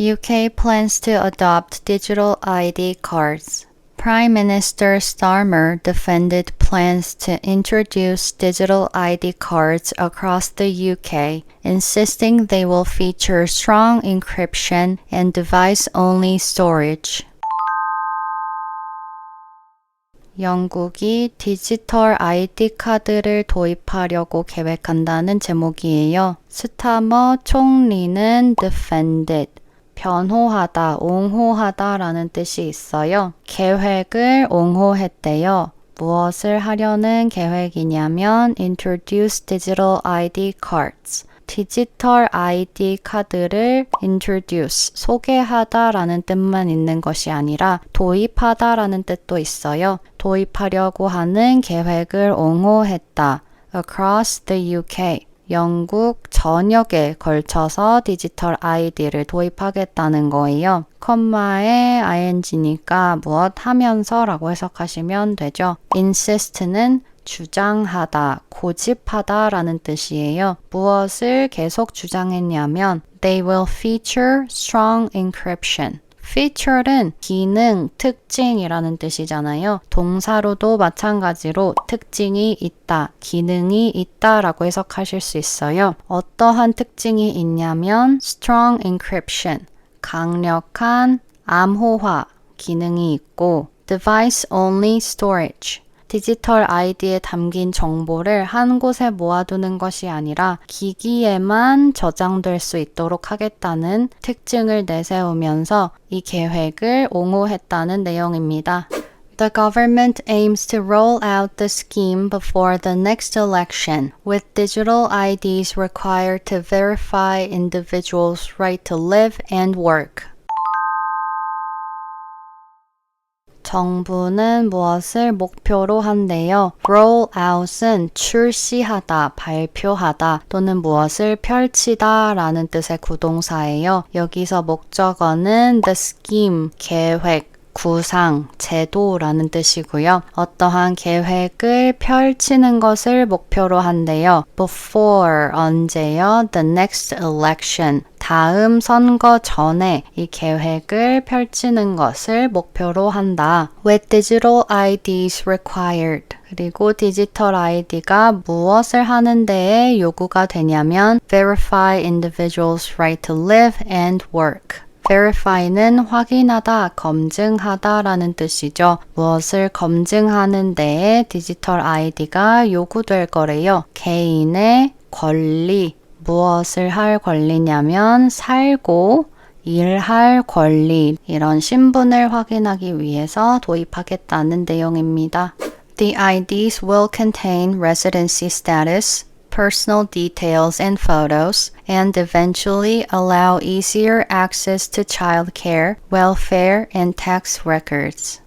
UK plans to adopt digital ID cards. Prime Minister Starmer defended plans to introduce digital ID cards across the UK, insisting they will feature strong encryption and device only storage. 영국이 디지털 ID 카드를 도입하려고 계획한다는 제목이에요. 스타머 총리는 defended, 변호하다, 옹호하다 라는 뜻이 있어요. 계획을 옹호했대요. 무엇을 하려는 계획이냐면 introduce digital ID cards. 디지털 ID 카드를 introduce, 소개하다 라는 뜻만 있는 것이 아니라 도입하다 라는 뜻도 있어요. 도입하려고 하는 계획을 옹호했다. across the UK. 영국 전역에 걸쳐서 디지털 아이디를 도입하겠다는 거예요. 컴마에 ing니까 무엇 하면서 라고 해석하시면 되죠. insist는 주장하다, 고집하다 라는 뜻이에요. 무엇을 계속 주장했냐면 they will feature strong encryption. Feature는 기능, 특징이라는 뜻이잖아요. 동사로도 마찬가지로 특징이 있다, 기능이 있다라고 해석하실 수 있어요. 어떠한 특징이 있냐면 strong encryption, 강력한 암호화 기능이 있고 device only storage, 디지털 아이디에 담긴 정보를 한 곳에 모아두는 것이 아니라 기기에만 저장될 수 있도록 하겠다는 특징을 내세우면서 이 계획을 옹호했다는 내용입니다. The government aims to roll out the scheme before the next election, with digital IDs required to verify individuals' right to live and work. 정부는 무엇을 목표로 한대요? roll out은 출시하다, 발표하다 또는 무엇을 펼치다 라는 뜻의 구동사예요. 여기서 목적어는 the scheme, 계획, 구상, 제도라는 뜻이고요. 어떠한 계획을 펼치는 것을 목표로 한대요. before 언제요? the next election 다음 선거 전에 이 계획을 펼치는 것을 목표로 한다. With digital IDs required. 그리고 디지털 아이디가 무엇을 하는 데에 요구가 되냐면 verify individuals' right to live and work. Verify는 확인하다, 검증하다 라는 뜻이죠. 무엇을 검증하는 데에 디지털 아이디가 요구될 거래요. 개인의 권리, 무엇을 할 권리냐면 살고 일할 권리 이런 신분을 확인하기 위해서 도입하겠다는 내용입니다. The IDs will contain residency status, personal details and photos, and eventually allow easier access to childcare, welfare, and tax records.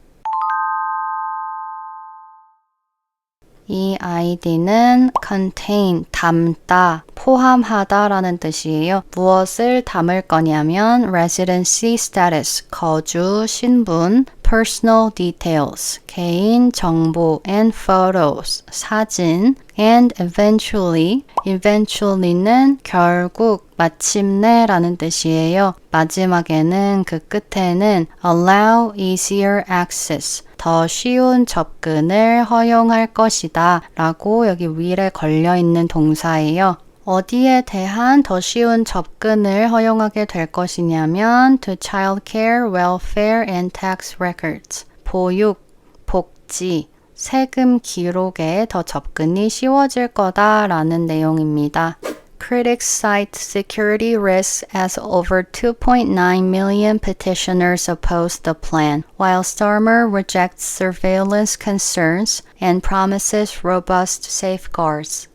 이 아이디는 contain, 담다, 포함하다라는 뜻이에요. 무엇을 담을 거냐면 residency status, 거주, 신분, personal details, 개인 정보, and photos, 사진, and eventually, eventually는 결국, 마침내 라는 뜻이에요. 마지막에는 그 끝에는 allow easier access, 더 쉬운 접근을 허용할 것이다 라고 여기 위에 걸려 있는 동사예요. 어디에 대한 더 쉬운 접근을 허용하게 될 것이냐면 to childcare, welfare and tax records. 보육, 복지, 세금 기록에 더 접근이 쉬워질 거다라는 내용입니다. Critics cite security risks as over 2.9 million petitioners oppose the plan, while Starmer rejects surveillance concerns and promises robust safeguards.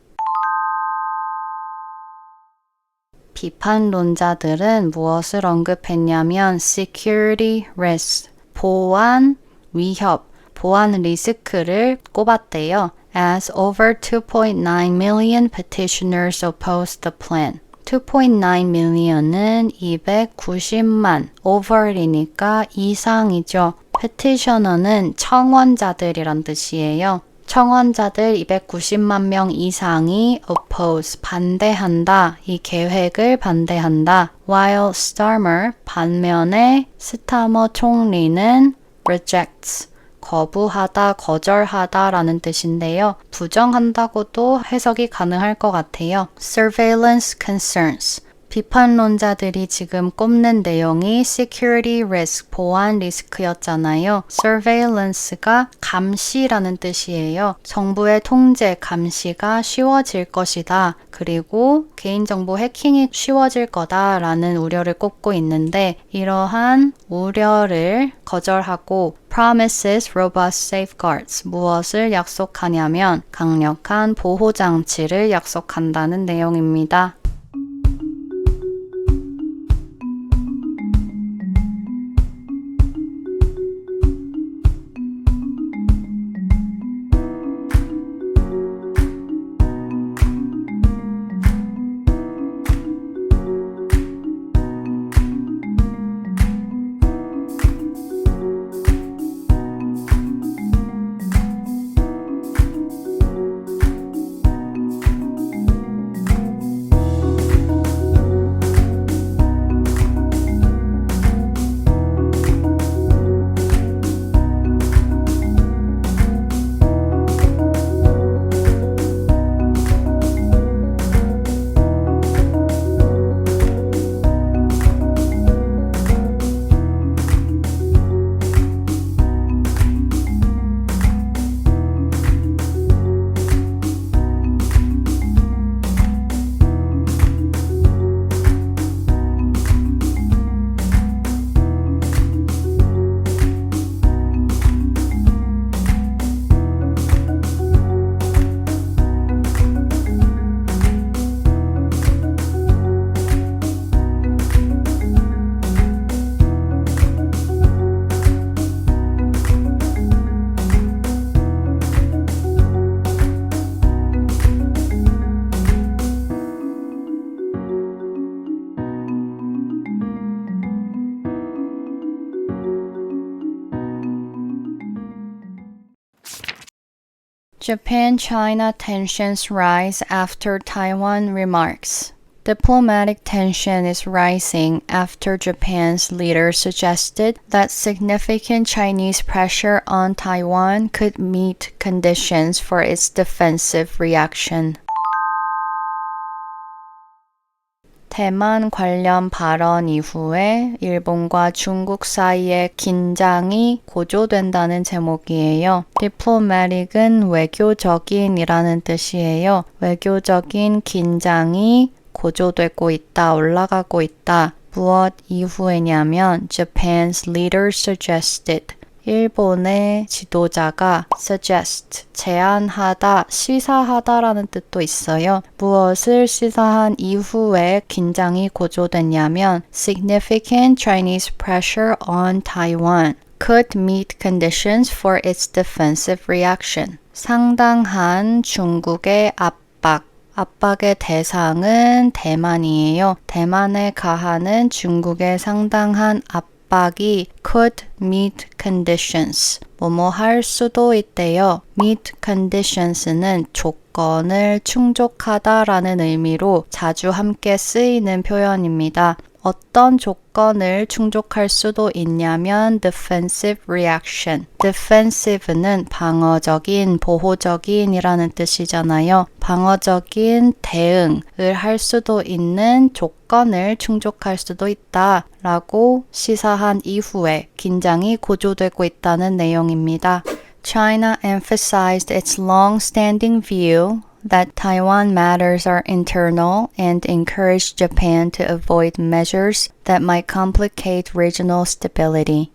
비판론자들은 무엇을 언급했냐면 security risk, 보안 위협, 보안 리스크를 꼽았대요. As over 2.9 million petitioners opposed the plan. 2.9 million은 290만, over이니까 이상이죠. petitioner는 청원자들이란 뜻이에요. 청원자들 290만 명 이상이 oppose, 반대한다. 이 계획을 반대한다. While Starmer, 반면에 스타머 총리는 rejects, 거부하다, 거절하다 라는 뜻인데요. 부정한다고도 해석이 가능할 것 같아요. Surveillance concerns. 비판론자들이 지금 꼽는 내용이 security risk, 보안 리스크였잖아요. surveillance가 감시라는 뜻이에요. 정부의 통제, 감시가 쉬워질 것이다. 그리고 개인정보 해킹이 쉬워질 거다라는 우려를 꼽고 있는데 이러한 우려를 거절하고 promises robust safeguards 무엇을 약속하냐면 강력한 보호 장치를 약속한다는 내용입니다. Japan China tensions rise after Taiwan remarks. Diplomatic tension is rising after Japan's leader suggested that significant Chinese pressure on Taiwan could meet conditions for its defensive reaction. 대만 관련 발언 이후에 일본과 중국 사이의 긴장이 고조된다는 제목이에요. diplomatic은 외교적인이라는 뜻이에요. 외교적인 긴장이 고조되고 있다, 올라가고 있다. 무엇 이후에냐면 Japan's leader suggested 일본의 지도자가 suggest, 제안하다, 시사하다라는 뜻도 있어요. 무엇을 시사한 이후에 긴장이 고조됐냐면 significant Chinese pressure on Taiwan could meet conditions for its defensive reaction. 상당한 중국의 압박, 압박의 대상은 대만이에요. 대만에 가하는 중국의 상당한 압박 압박이 could meet conditions. 뭐뭐 할 수도 있대요. meet conditions는 조건을 충족하다라는 의미로 자주 함께 쓰이는 표현입니다. 어떤 조건을 충족할 수도 있냐면 defensive reaction. defensive는 방어적인, 보호적인이라는 뜻이잖아요. 방어적인 대응을 할 수도 있는 조건을 충족할 수도 있다 라고 시사한 이후에 긴장이 고조되고 있다는 내용입니다. China emphasized its long-standing view that Taiwan matters are internal and encouraged Japan to avoid measures that might complicate regional stability.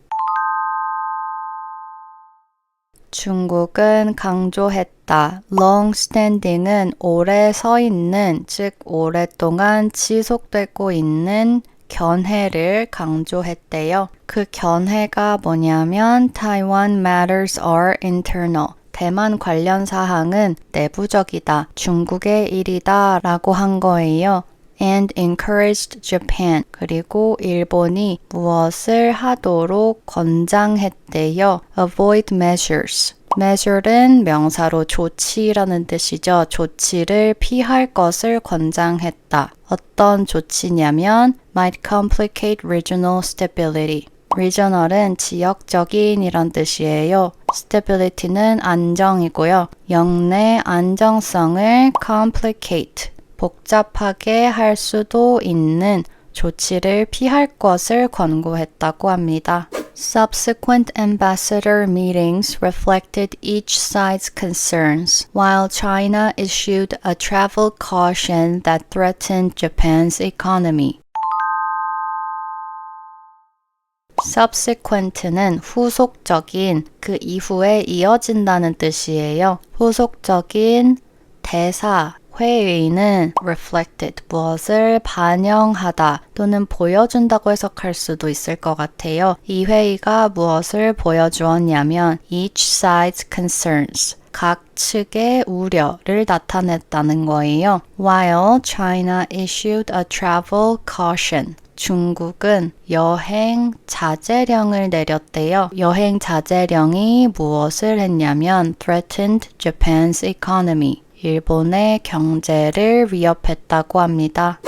중국은 강조했다. long-standing은 오래 서 있는, 즉 오랫동안 지속되고 있는 견해를 강조했대요. 그 견해가 뭐냐면 Taiwan matters are internal. 대만 관련 사항은 내부적이다, 중국의 일이다 라고 한 거예요. and encouraged Japan. 그리고 일본이 무엇을 하도록 권장했대요. avoid measures. measure는 명사로 조치라는 뜻이죠. 조치를 피할 것을 권장했다. 어떤 조치냐면 might complicate regional stability. Regional은 지역적인 이란 뜻이에요. stability는 안정이고요. 영내 안정성을 complicate, 복잡하게 할 수도 있는 조치를 피할 것을 권고했다고 합니다. Subsequent ambassador meetings reflected each side's concerns, while China issued a travel caution that threatened Japan's economy. Subsequent는 후속적인 그 이후에 이어진다는 뜻이에요. 후속적인 대사 회의는 reflected 무엇을 반영하다 또는 보여준다고 해석할 수도 있을 것 같아요. 이 회의가 무엇을 보여주었냐면 each side's concerns 각 측의 우려를 나타냈다는 거예요. While China issued a travel caution 중국은 여행 자제령을 내렸대요. 여행 자제령이 무엇을 했냐면 threatened Japan's economy. 일본의 경제를 위협했다고 합니다.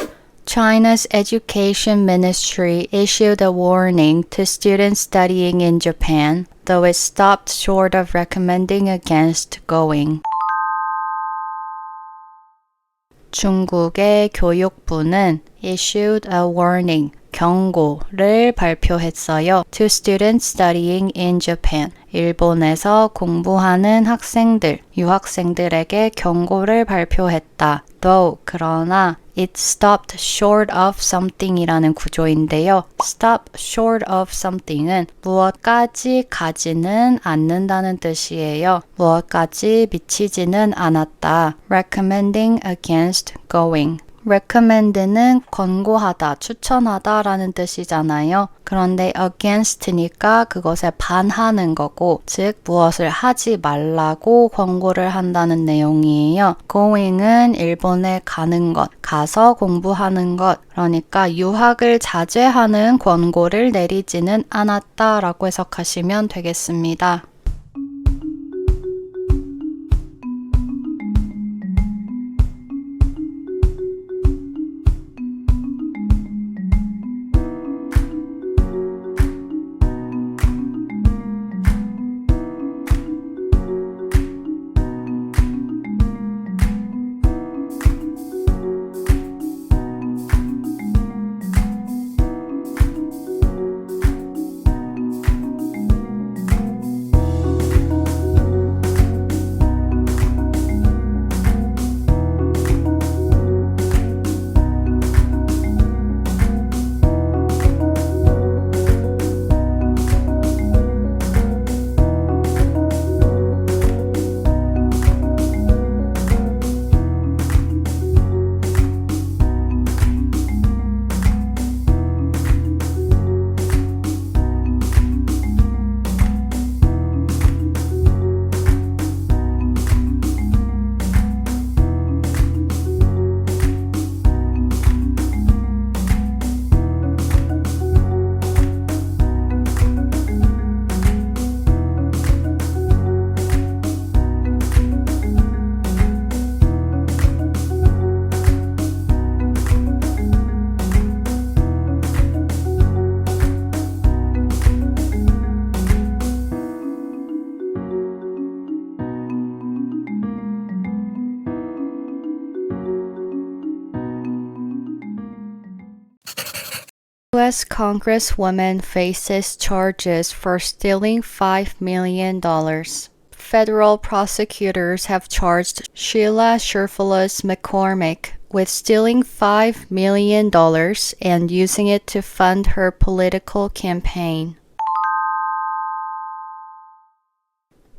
China's education ministry issued a warning to students studying in Japan, though it stopped short of recommending against going. 중국의 교육부는 issued a warning, 경고를 발표했어요. To students studying in Japan. 일본에서 공부하는 학생들, 유학생들에게 경고를 발표했다. Though, 그러나 it stopped short of something이라는 구조인데요. stop short of something은 무엇까지 가지는 않는다는 뜻이에요. 무엇까지 미치지는 않았다. recommending against going. Recommend는 권고하다, 추천하다 라는 뜻이잖아요. 그런데 against니까 그것에 반하는 거고, 즉 무엇을 하지 말라고 권고를 한다는 내용이에요. going은 일본에 가는 것, 가서 공부하는 것, 그러니까 유학을 자제하는 권고를 내리지는 않았다 라고 해석하시면 되겠습니다. U.S. Congresswoman faces charges for stealing $5 million. Federal prosecutors have charged Sheila Sherfulis McCormick with stealing $5 million and using it to fund her political campaign.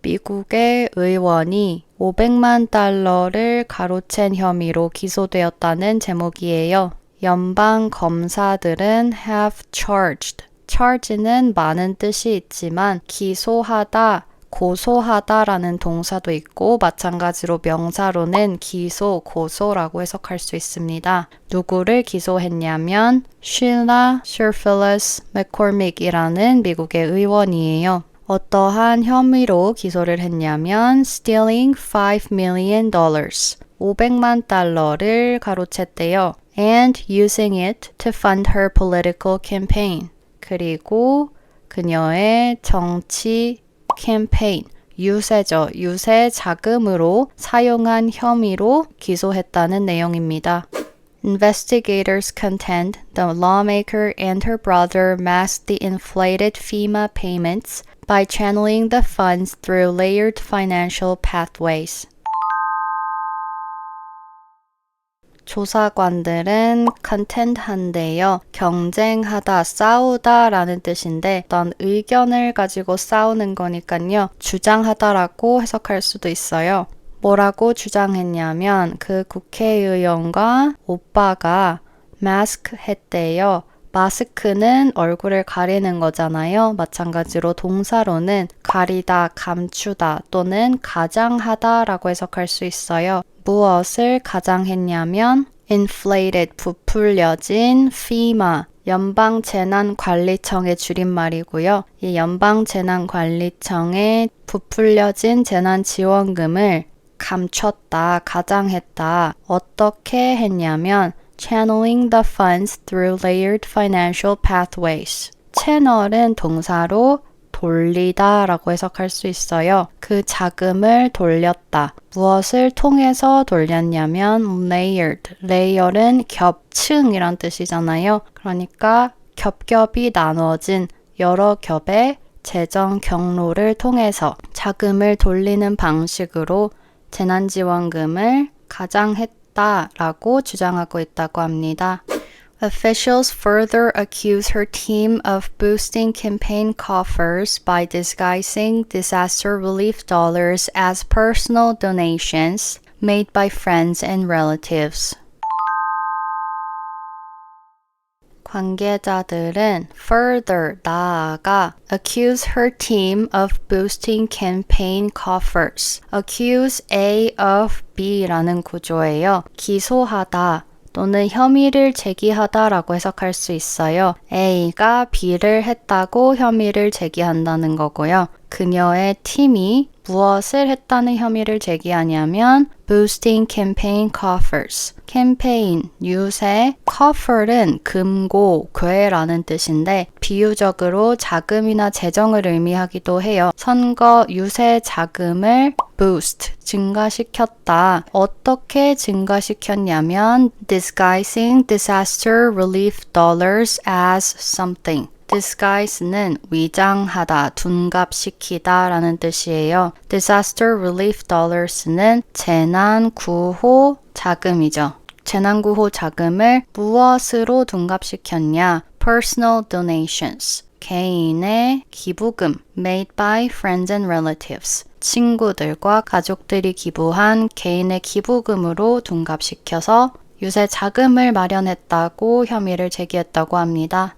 미국의 의원이 500만 달러를 가로챈 혐의로 기소되었다는 제목이에요. 연방 검사들은 have charged. charge는 많은 뜻이 있지만 기소하다, 고소하다라는 동사도 있고 마찬가지로 명사로는 기소, 고소라고 해석할 수 있습니다. 누구를 기소했냐면 쉴라 셔필러스 맥코믹이라는 미국의 의원이에요. 어떠한 혐의로 기소를 했냐면 stealing 5 million dollars 500만 달러를 가로챘대요. and using it to fund her political campaign. 그리고 그녀의 정치 캠페인 유세죠. 유세 자금으로 사용한 혐의로 기소했다는 내용입니다. Investigators contend the lawmaker and her brother masked the inflated FEMA payments by channeling the funds through layered financial pathways. 조사관들은 contend한데요. 경쟁하다, 싸우다 라는 뜻인데 어떤 의견을 가지고 싸우는 거니까요. 주장하다라고 해석할 수도 있어요. 뭐라고 주장했냐면 그 국회의원과 오빠가 마스크 했대요. 마스크는 얼굴을 가리는 거잖아요. 마찬가지로 동사로는 가리다, 감추다 또는 가장하다 라고 해석할 수 있어요. 무엇을 가장했냐면 inflated, 부풀려진 FEMA, 연방 재난 관리청의 줄임말이고요. 이 연방 재난 관리청에 부풀려진 재난 지원금을 감췄다, 가장했다. 어떻게 했냐면 channeling the funds through layered financial pathways. 채널은 동사로 돌리다 라고 해석할 수 있어요. 그 자금을 돌렸다. 무엇을 통해서 돌렸냐면 layered. layer은 겹층이란 뜻이잖아요. 그러니까 겹겹이 나누어진 여러 겹의 재정 경로를 통해서 자금을 돌리는 방식으로 재난지원금을 가장했다라고 주장하고 있다고 합니다. Officials further accuse her team of boosting campaign coffers by disguising disaster relief dollars as personal donations made by friends and relatives. 관계자들은 further 나아가 accuse her team of boosting campaign coffers. accuse A of B라는 구조예요. 기소하다 또는 혐의를 제기하다라고 해석할 수 있어요. A가 B를 했다고 혐의를 제기한다는 거고요. 그녀의 팀이 무엇을 했다는 혐의를 제기하냐면 boosting campaign coffers. 캠페인, 유세, coffer은 금고, 괴라는 뜻인데 비유적으로 자금이나 재정을 의미하기도 해요. 선거 유세 자금을 boost, 증가시켰다. 어떻게 증가시켰냐면 disguising disaster relief dollars as something. Disguise는 위장하다, 둔갑시키다 라는 뜻이에요. disaster relief dollars는 재난 구호 자금이죠. 재난 구호 자금을 무엇으로 둔갑시켰냐? personal donations. 개인의 기부금 made by friends and relatives. 친구들과 가족들이 기부한 개인의 기부금으로 둔갑시켜서 유세 자금을 마련했다고 혐의를 제기했다고 합니다.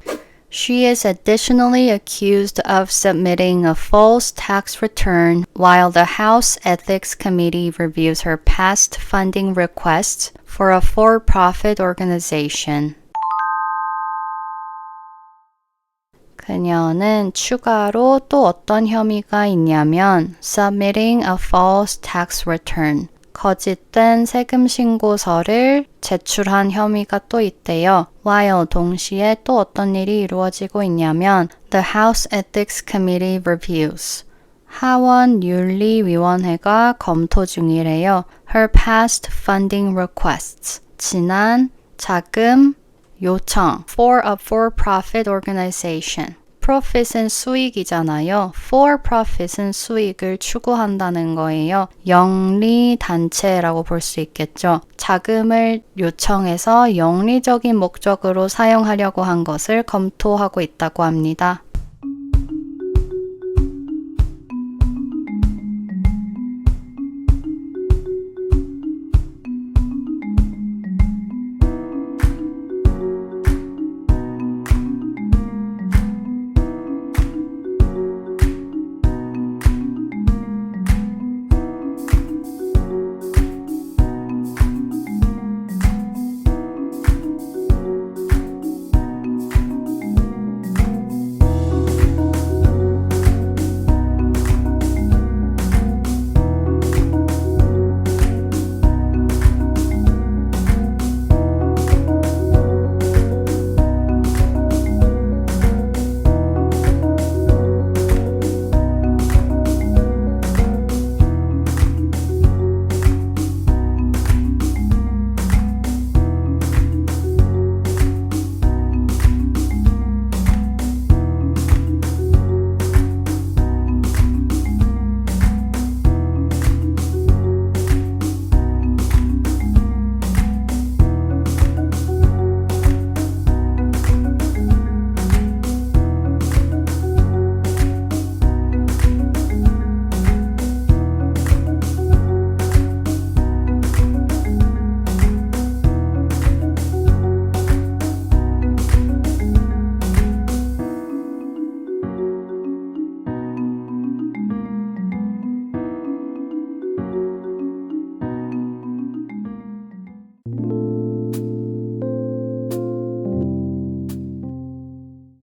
She is additionally accused of submitting a false tax return while the House Ethics Committee reviews her past funding requests for a for profit organization. 그녀는 추가로 또 어떤 혐의가 있냐면 submitting a false tax return 거짓된 세금 신고서를 제출한 혐의가 또 있대요. while 동시에 또 어떤 일이 이루어지고 있냐면 the House Ethics Committee reviews 하원 윤리위원회가 검토 중이래요. her past funding requests 지난 자금 요청 for a for-profit organization profit은 수익이잖아요. for profit은 수익을 추구한다는 거예요. 영리 단체라고 볼 수 있겠죠. 자금을 요청해서 영리적인 목적으로 사용하려고 한 것을 검토하고 있다고 합니다.